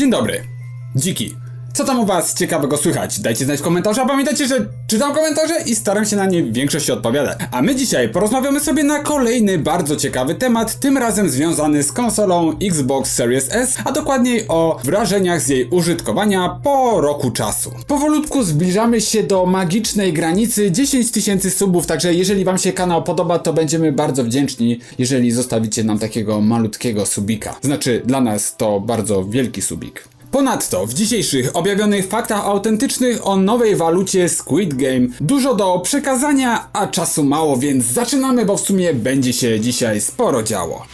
Dzień dobry. Dziki. Co tam u was ciekawego słychać? Dajcie znać w komentarzu, a pamiętajcie, że czytam komentarze i staram się na nie w większości odpowiadać. A my dzisiaj porozmawiamy sobie na kolejny bardzo ciekawy temat, tym razem związany z konsolą Xbox Series S, a dokładniej o wrażeniach z jej użytkowania po roku czasu. Powolutku zbliżamy się do magicznej granicy 10 tysięcy subów, także jeżeli wam się kanał podoba, to będziemy bardzo wdzięczni, jeżeli zostawicie nam takiego malutkiego subika. Znaczy, dla nas to bardzo wielki subik. Ponadto w dzisiejszych objawionych faktach autentycznych o nowej walucie Squid Game dużo do przekazania, a czasu mało, więc zaczynamy, bo w sumie będzie się dzisiaj sporo działo.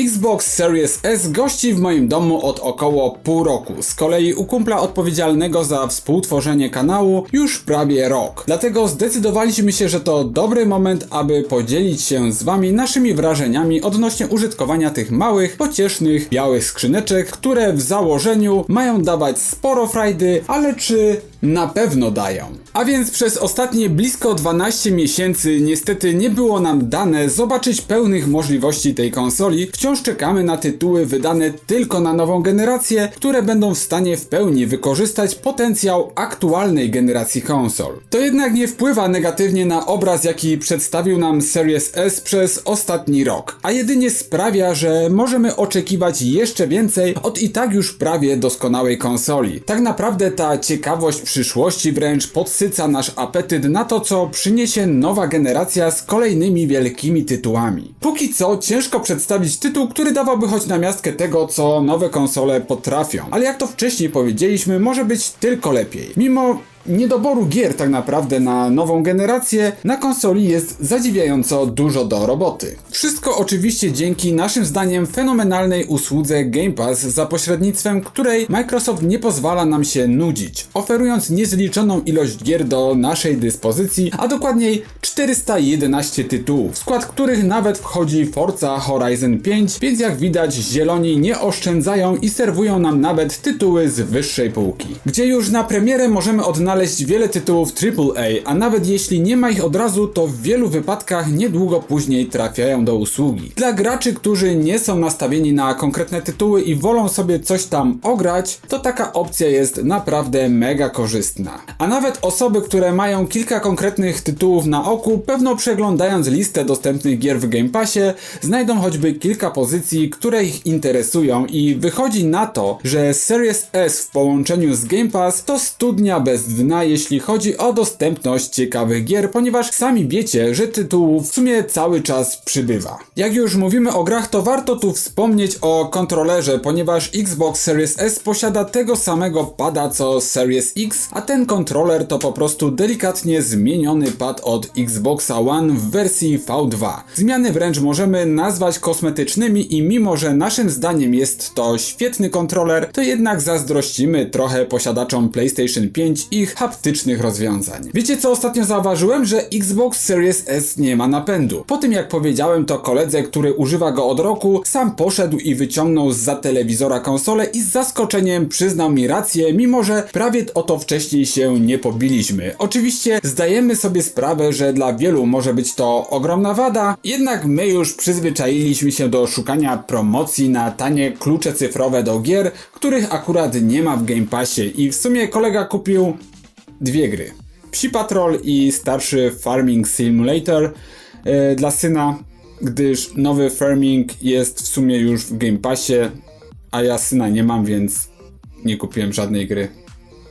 Xbox Series S gości w moim domu od około pół roku. Z kolei u kumpla odpowiedzialnego za współtworzenie kanału już prawie rok. Dlatego zdecydowaliśmy się, że to dobry moment, aby podzielić się z wami naszymi wrażeniami odnośnie użytkowania tych małych, pociesznych, białych skrzyneczek, które w założeniu mają dawać sporo frajdy, ale czy na pewno dają. A więc przez ostatnie blisko 12 miesięcy niestety nie było nam dane zobaczyć pełnych możliwości tej konsoli. Wciąż czekamy na tytuły wydane tylko na nową generację, które będą w stanie w pełni wykorzystać potencjał aktualnej generacji konsol. To jednak nie wpływa negatywnie na obraz, jaki przedstawił nam Series S przez ostatni rok, a jedynie sprawia, że możemy oczekiwać jeszcze więcej od i tak już prawie doskonałej konsoli. Tak naprawdę ta ciekawość przyszłości wręcz podsyca nasz apetyt na to, co przyniesie nowa generacja z kolejnymi wielkimi tytułami. Póki co ciężko przedstawić tytuł, który dawałby choć na miastkę tego, co nowe konsole potrafią. Ale jak to wcześniej powiedzieliśmy, może być tylko lepiej. Mimo niedoboru gier tak naprawdę na nową generację, na konsoli jest zadziwiająco dużo do roboty. Wszystko oczywiście dzięki naszym zdaniem fenomenalnej usłudze Game Pass, za pośrednictwem której Microsoft nie pozwala nam się nudzić, oferując niezliczoną ilość gier do naszej dyspozycji, a dokładniej 411 tytułów, w skład których nawet wchodzi Forza Horizon 5, więc jak widać zieloni nie oszczędzają i serwują nam nawet tytuły z wyższej półki. Gdzie już na premierę możemy odnaleźć wiele tytułów AAA, a nawet jeśli nie ma ich od razu, to w wielu wypadkach niedługo później trafiają do usługi. Dla graczy, którzy nie są nastawieni na konkretne tytuły i wolą sobie coś tam ograć, to taka opcja jest naprawdę mega korzystna. A nawet osoby, które mają kilka konkretnych tytułów na oku, pewno przeglądając listę dostępnych gier w Game Passie, znajdą choćby kilka pozycji, które ich interesują i wychodzi na to, że Series S w połączeniu z Game Pass to studnia bez dna, jeśli chodzi o dostępność ciekawych gier, ponieważ sami wiecie, że tytułów w sumie cały czas przybywa. Jak już mówimy o grach, to warto tu wspomnieć o kontrolerze, ponieważ Xbox Series S posiada tego samego pada co Series X, a ten kontroler to po prostu delikatnie zmieniony pad od Xboxa One w wersji V2. Zmiany wręcz możemy nazwać kosmetycznymi i mimo, że naszym zdaniem jest to świetny kontroler, to jednak zazdrościmy trochę posiadaczom PlayStation 5 ich haptycznych rozwiązań. Wiecie co ostatnio zauważyłem? Że Xbox Series S nie ma napędu. Po tym jak powiedziałem to koledze, który używa go od roku, sam poszedł i wyciągnął z za telewizora konsolę i z zaskoczeniem przyznał mi rację, mimo że prawie o to wcześniej się nie pobiliśmy. Oczywiście zdajemy sobie sprawę, że dla wielu może być to ogromna wada, jednak my już przyzwyczailiśmy się do szukania promocji na tanie klucze cyfrowe do gier, których akurat nie ma w Game Passie i w sumie kolega kupił dwie gry. Psi Patrol i starszy Farming Simulator e, dla syna, gdyż nowy Farming jest w sumie już w Game Passie, a ja syna nie mam, więc nie kupiłem żadnej gry.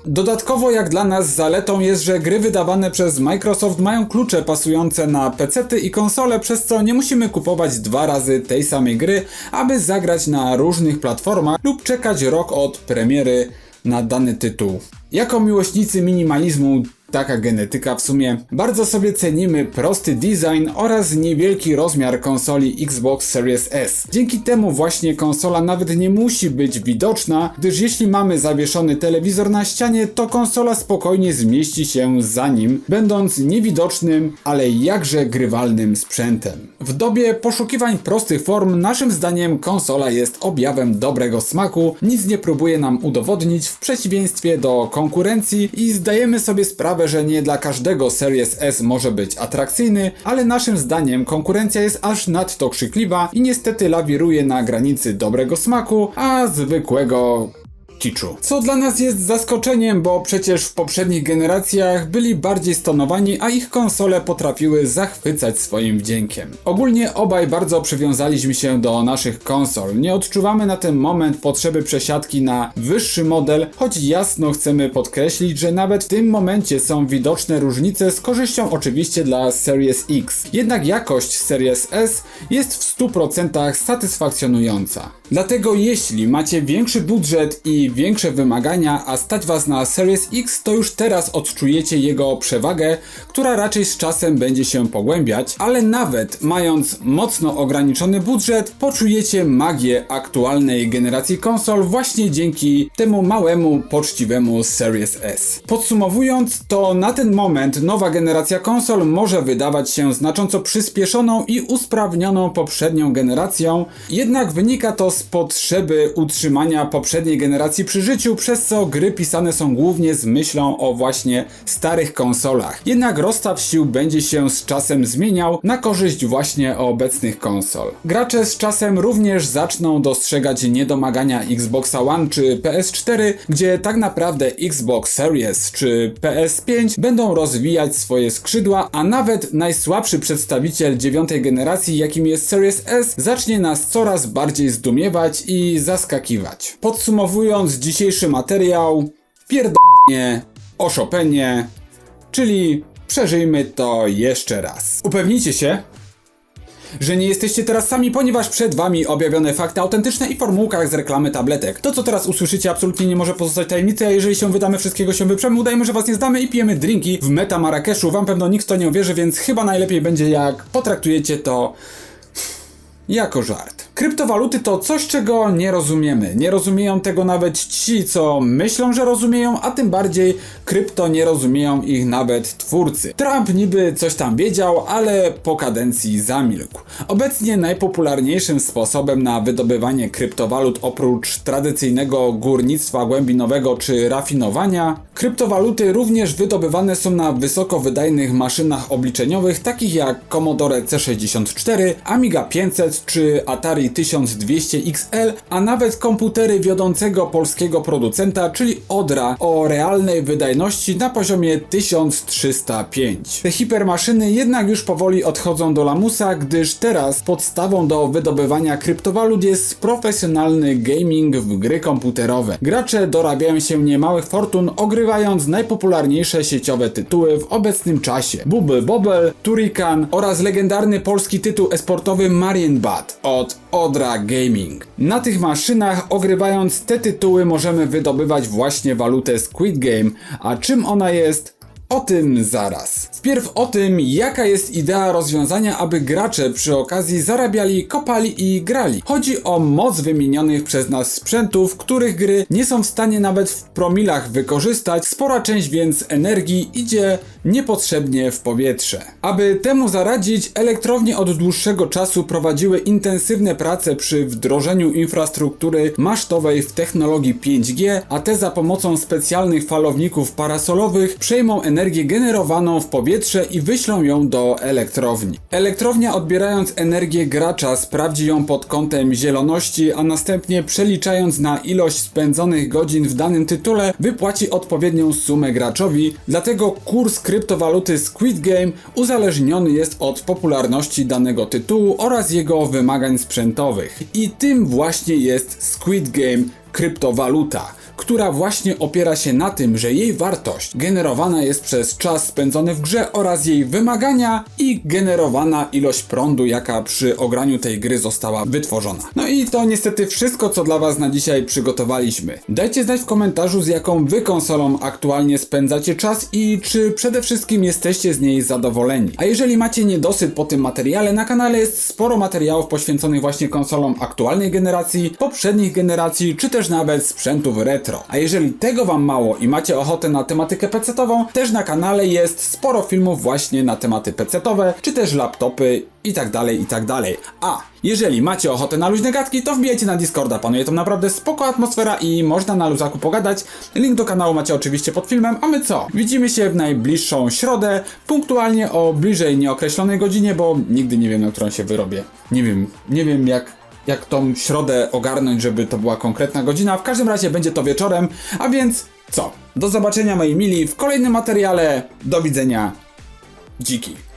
Dodatkowo jak dla nas zaletą jest, że gry wydawane przez Microsoft mają klucze pasujące na PC i konsole, przez co nie musimy kupować dwa razy tej samej gry, aby zagrać na różnych platformach lub czekać rok od premiery na dany tytuł. Jako miłośnicy minimalizmu taka genetyka w sumie. Bardzo sobie cenimy prosty design oraz niewielki rozmiar konsoli Xbox Series S. Dzięki temu właśnie konsola nawet nie musi być widoczna, gdyż jeśli mamy zawieszony telewizor na ścianie, to konsola spokojnie zmieści się za nim, będąc niewidocznym, ale jakże grywalnym sprzętem. W dobie poszukiwań prostych form, naszym zdaniem konsola jest objawem dobrego smaku, nic nie próbuje nam udowodnić w przeciwieństwie do konkurencji i zdajemy sobie sprawę, sprawę, że nie dla każdego Series S może być atrakcyjny, ale naszym zdaniem konkurencja jest aż nadto krzykliwa i niestety lawiruje na granicy dobrego smaku, a zwykłego Co dla nas jest zaskoczeniem, bo przecież w poprzednich generacjach byli bardziej stonowani, a ich konsole potrafiły zachwycać swoim wdziękiem. Ogólnie obaj bardzo przywiązaliśmy się do naszych konsol. Nie odczuwamy na ten moment potrzeby przesiadki na wyższy model, choć jasno chcemy podkreślić, że nawet w tym momencie są widoczne różnice z korzyścią oczywiście dla Series X. Jednak jakość Series S jest w 100% satysfakcjonująca. Dlatego jeśli macie większy budżet i większe wymagania, a stać was na Series X, to już teraz odczujecie jego przewagę, która raczej z czasem będzie się pogłębiać, ale nawet mając mocno ograniczony budżet, poczujecie magię aktualnej generacji konsol właśnie dzięki temu małemu, poczciwemu Series S. Podsumowując, to na ten moment nowa generacja konsol może wydawać się znacząco przyspieszoną i usprawnioną poprzednią generacją, jednak wynika to z potrzeby utrzymania poprzedniej generacji przy życiu, przez co gry pisane są głównie z myślą o właśnie starych konsolach. Jednak rozstaw sił będzie się z czasem zmieniał na korzyść właśnie obecnych konsol. Gracze z czasem również zaczną dostrzegać niedomagania Xboxa One czy PS4, gdzie tak naprawdę Xbox Series czy PS5 będą rozwijać swoje skrzydła, a nawet najsłabszy przedstawiciel dziewiątej generacji, jakim jest Series S, zacznie nas coraz bardziej zdumiewać i zaskakiwać. Podsumowując dzisiejszy materiał, pierdolnie o Chopinie, czyli przeżyjmy to jeszcze raz. Upewnijcie się, że nie jesteście teraz sami, ponieważ przed wami objawione fakty autentyczne i formułkach z reklamy tabletek. To, co teraz usłyszycie, absolutnie nie może pozostać tajemnicą, a jeżeli się wydamy, wszystkiego się wyprzemy, udajmy, że was nie zdamy i pijemy drinki w Meta Marrakeszu. Wam pewno nikt to nie uwierzy, więc chyba najlepiej będzie, jak potraktujecie to jako żart. Kryptowaluty to coś, czego nie rozumiemy. Nie rozumieją tego nawet ci, co myślą, że rozumieją, a tym bardziej krypto nie rozumieją ich nawet twórcy. Trump niby coś tam wiedział, ale po kadencji zamilkł. Obecnie najpopularniejszym sposobem na wydobywanie kryptowalut oprócz tradycyjnego górnictwa głębinowego czy rafinowania, kryptowaluty również wydobywane są na wysoko wydajnych maszynach obliczeniowych takich jak Commodore C64, Amiga 500 czy Atari 1200 XL, a nawet komputery wiodącego polskiego producenta, czyli Odra o realnej wydajności na poziomie 1305. Te hipermaszyny jednak już powoli odchodzą do lamusa, gdyż teraz podstawą do wydobywania kryptowalut jest profesjonalny gaming w gry komputerowe. Gracze dorabiają się niemałych fortun ogrywając najpopularniejsze sieciowe tytuły w obecnym czasie. Bubble Bobble, Turrican oraz legendarny polski tytuł esportowy Marienbad od Odra Gaming. Na tych maszynach ogrywając te tytuły możemy wydobywać właśnie walutę Squid Game, a czym ona jest? O tym zaraz. Wpierw o tym, jaka jest idea rozwiązania, aby gracze przy okazji zarabiali, kopali i grali. Chodzi o moc wymienionych przez nas sprzętów, których gry nie są w stanie nawet w promilach wykorzystać, spora część więc energii idzie niepotrzebnie w powietrze. Aby temu zaradzić, elektrownie od dłuższego czasu prowadziły intensywne prace przy wdrożeniu infrastruktury masztowej w technologii 5G, a te za pomocą specjalnych falowników parasolowych przejmą energię generowaną w powietrze i wyślą ją do elektrowni. Elektrownia odbierając energię gracza sprawdzi ją pod kątem zieloności, a następnie przeliczając na ilość spędzonych godzin w danym tytule wypłaci odpowiednią sumę graczowi, dlatego kurs kryptowaluty Squid Game uzależniony jest od popularności danego tytułu oraz jego wymagań sprzętowych. I tym właśnie jest Squid Game kryptowaluta która właśnie opiera się na tym, że jej wartość generowana jest przez czas spędzony w grze oraz jej wymagania i generowana ilość prądu, jaka przy ograniu tej gry została wytworzona. No i to niestety wszystko, co dla Was na dzisiaj przygotowaliśmy. Dajcie znać w komentarzu, z jaką Wy konsolą aktualnie spędzacie czas i czy przede wszystkim jesteście z niej zadowoleni. A jeżeli macie niedosyt po tym materiale, na kanale jest sporo materiałów poświęconych właśnie konsolom aktualnej generacji, poprzednich generacji, czy też nawet sprzętów retro retro. A jeżeli tego wam mało i macie ochotę na tematykę pecetową, też na kanale jest sporo filmów właśnie na tematy pecetowe, czy też laptopy i tak dalej, i tak dalej. A jeżeli macie ochotę na luźne gadki, to wbijajcie na Discorda, panuje tam naprawdę spoko atmosfera i można na luzaku pogadać. Link do kanału macie oczywiście pod filmem, a my co? Widzimy się w najbliższą środę, punktualnie o bliżej nieokreślonej godzinie, bo nigdy nie wiem, na którą się wyrobię. Nie wiem, nie wiem jak jak tą środę ogarnąć, żeby to była konkretna godzina. W każdym razie będzie to wieczorem, a więc co? Do zobaczenia moi mili w kolejnym materiale. Do widzenia. Dziki.